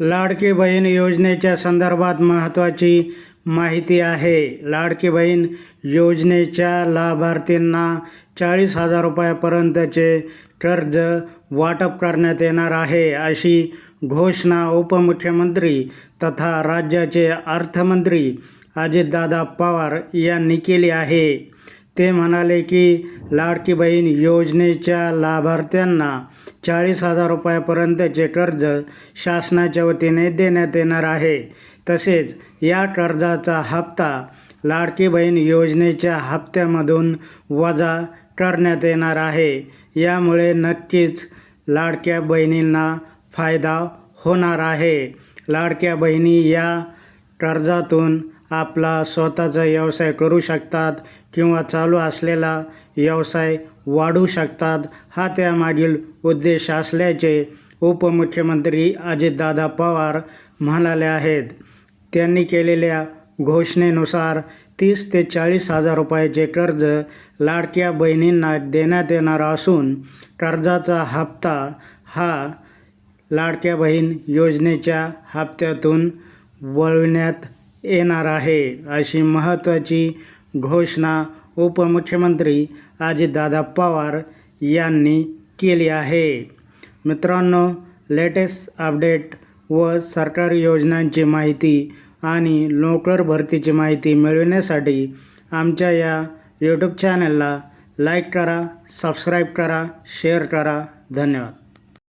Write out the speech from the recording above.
लाडकी बहीण योजनेच्या संदर्भात महत्त्वाची माहिती आहे. लाडकी बहीण योजनेच्या लाभार्थींना चाळीस हजार रुपयापर्यंतचे कर्ज वाटप करण्यात येणार आहे अशी घोषणा उपमुख्यमंत्री तथा राज्याचे अर्थमंत्री अजितदादा पवार यांनी केली आहे. ते म्हणाले की लाडकी बहीण योजनेच्या लाभार्थ्यांना चाळीस हजार रुपयापर्यंतचे कर्ज शासनाच्या वतीने देण्यात येणार आहे. तसेच या कर्जाचा हप्ता लाडकी बहीण योजनेच्या हप्त्यामधून वजा करण्यात येणार आहे. यामुळे नक्कीच लाडक्या बहिणींना फायदा होणार आहे. लाडक्या बहिणी या कर्जातून आपला स्वतःचा व्यवसाय करू शकतात किंवा चालू असलेला व्यवसाय वाढवू शकतात. हा त्यामागील उद्देश असल्याचे उपमुख्यमंत्री अजितदादा पवार म्हणाले आहेत. त्यांनी केलेल्या घोषणेनुसार तीस ते चाळीस हजार रुपयाचे कर्ज लाडक्या बहिणींना देण्यात येणार असून कर्जाचा हप्ता हा लाडक्या बहीण योजनेच्या हप्त्यातून वळविण्यात येणार आहे अशी महत्त्वाची घोषणा उपमुख्यमंत्री अजितदादा पवार यांनी केली आहे. मित्रांनो लेटेस्ट अपडेट व सरकारी योजनांची माहिती आणि नोकर भरतीची माहिती मिळविण्यासाठी आमच्या या यूट्यूब चॅनलला लाईक करा सबस्क्राईब करा शेअर करा. धन्यवाद.